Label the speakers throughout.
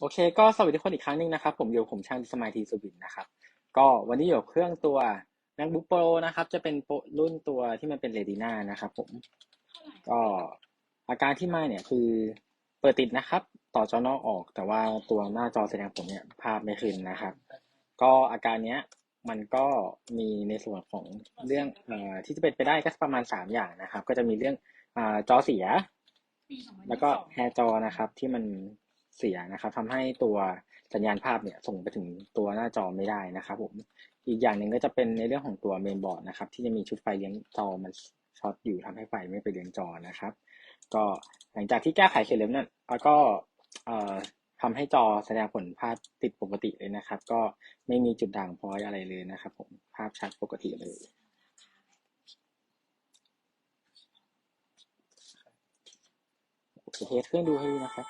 Speaker 1: โอเค ก็สวัสดีทุกคนอีกครั้งหนึ่งนะครับ ผมอยู่กับผมช่างสมัยทีสุบินนะครับ ก็วันนี้อยู่กับเครื่องตัว MacBook Pro นะครับ จะเป็นโปรรุ่นตัวที่มันเป็น Retina นะครับผม ก็อาการที่มาเนี่ยคือเปิดติดนะครับ ต่อจอนอกออก แต่ว่าตัวหน้าจอแสดงผลเนี่ยภาพไม่ขึ้นนะครับ ก็อาการเนี้ยมันก็มีในส่วนของเรื่องเอ่อที่จะเป็นไปได้ก็ประมาณสามอย่างนะครับ ก็จะมีเรื่องอ่าจอเสีย แล้วก็แฮร์จอนะครับที่มัน เสียนะครับทำให้ตัวสัญญาณภาพเนี่ยส่งไปถึงตัวหน้าจอไม่ได้นะครับผมอีกอย่างหนึ่งก็จะเป็นในเรื่องของตัวเมนบอร์ดนะครับที่จะมีชุดไฟเลี้ยงจอมันช็อตอยู่ทำให้ไฟไม่ไปเลี้ยงจอนะครับ ก็หลังจากที่แก้ไขเสร็จแล้วนี่ยแล้วก็เอ่อทำให้จอแสดงผลภาพติดปกติเลยนะครับ ก็ไม่มีจุดด่างพร้อยอะไรเลยนะครับ ผมภาพชัดปกติเลยโอเคเทสเครื่องดูให้ดูนะครับ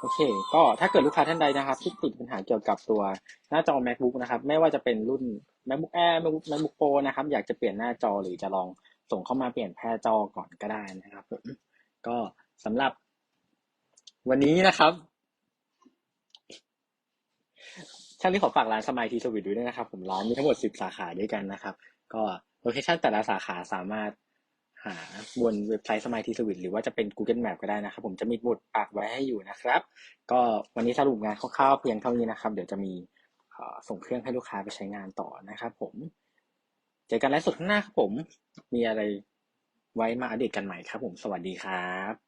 Speaker 1: โอเค ก็ถ้าเกิดลูกค้าท่านใดนะครับที่ติดปัญหาเกี่ยวกับตัวหน้าจอ macbook นะครับ ไม่ว่าจะเป็นรุ่น macbook air macbook macbook pro นะครับ อยากจะเปลี่ยนหน้าจอหรือจะลองส่งเข้ามาเปลี่ยนแพร่จอก่อนก็ได้นะครับผมก็สำหรับ วันนี้นะครับช่างที่ขอฝากร้านสมายทีสวิตด้วยนะครับ ผมร้านมีทั้งหมดสิบสาขาด้วยกันนะครับ ก็โลเคชั่นแต่ละสาขาสามารถ หาบนเว็บไซต์สมายทีสวิตหรือว่าจะเป็น Google Map ก็ได้นะครับ ผมจะมีบทปากไว้ให้อยู่นะครับ ก็วันนี้สรุปงานคร่าวๆเพียงเท่านี้นะครับ เดี๋ยวจะมีส่งเครื่องให้ลูกค้าไปใช้งานต่อนะครับ ผม เจอกันไลฟ์สดข้างหน้าครับผม มีอะไรไว้มาอัปเดตกันใหม่ครับ ผมสวัสดีครับ